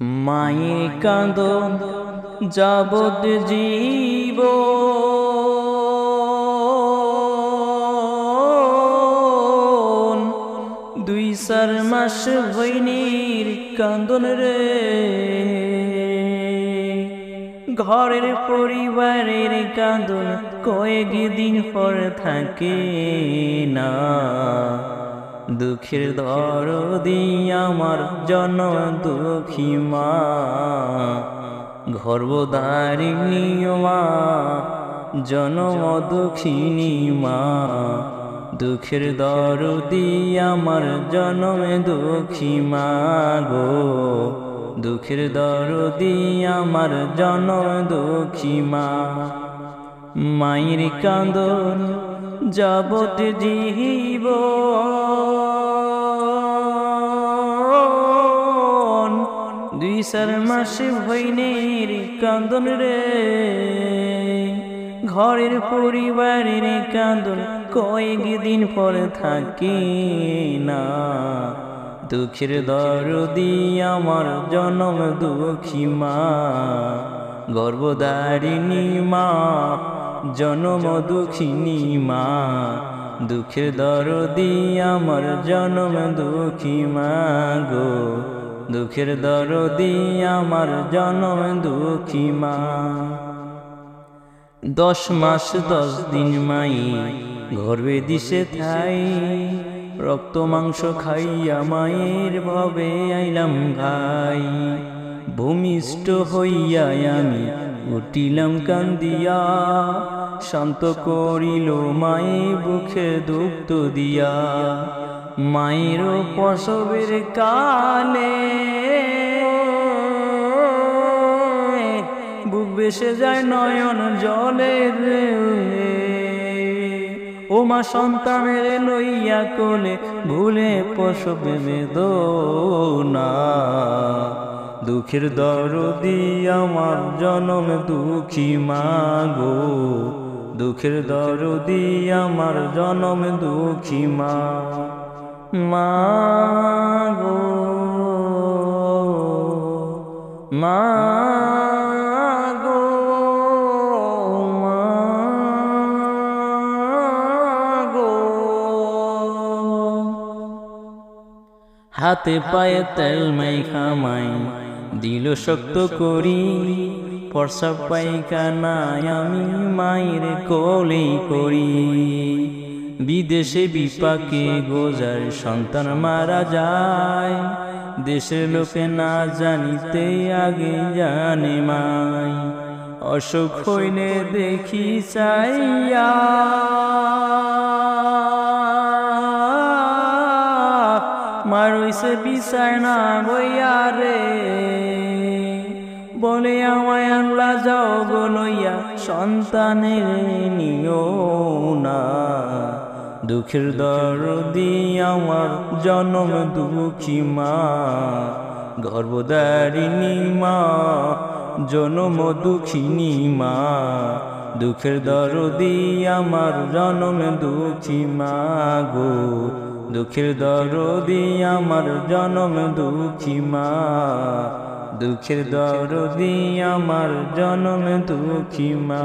মায়ের কাঁদন যাবত জীব। দুই চার মাস হইনির কান্দন রে। ঘরের পরিবারের কান্দন কয়েক দিন পর থাকে না। দুঃখের দরদি আমার জন দুঃখী মা। গর্ভধারিণী মা জনম দুঃখিনী মা। দুঃখের দরদি আমার জনমে দুঃখী মা গো। দুঃখের দরদি আমার জনম দুঃখী মা। মায়ের কান্দন যাবত জীব দুই চার মাসে ভৈনের কান্দন রে। ঘরের পরিবারের কান্দন কয়েক দিন পরে থাকে না। দুঃখের দরদি আমার জনম দুঃখী মা। গর্ভধারিণী মা জনম দুঃখিনী মা, দুঃখের দরদি আমার জনম দুঃখী মা গো, দুঃখের দরদি আমার জনম দুঃখী মা। দশ মাস, দশ দিন মাই গর্বে দিশে থাই, রক্ত মাংস খাইয়া মায়ের ভবে আইলাম ভাই ভূমিষ্ঠ হইয়া আমি উঠিলাম কান্দিয়া, শান্ত করিল মায়ে বুখে দুগ্ধ দিয়া। মায়ের প্রসবের কালে বুক বেসে যায় নয়ন জলে রে। ও মা সন্তানের লইয়া কোলে ভুলে প্রসব বেদনা। দুঃখের দরদি আমার জনম দুঃখী মা গো দুঃখের দরদি আমার জনম দুঃখী মা মা গো মা গো মা হাতে পায়ে তেল মাই। খামাই দিল শক্ত করি প্রসাব পাইখানায় আমি মায়ের কোলে করি। বিদেশে বিপাকে গোজার সন্তান মারা যায়, দেশের লোকে না জানিতে আগে জানে মাই। অসুখ হইলে দেখি চাইয়া মারইছে বিছায় না বইয়া রে। বলে আমায় আল্লাহ যাও গো লইয়া, সন্তানের নিও না। দুঃখের দরদি আমার, জনম দুঃখী মা। গর্ভধারিণী মা, জনম দুঃখিনী মা। দুঃখের দরদি আমার জনম দুঃখী মাগো দুঃখের দরদি আমার জনম দুঃখী মা। দুঃখের দরদি আমার জনম দুঃখী মা।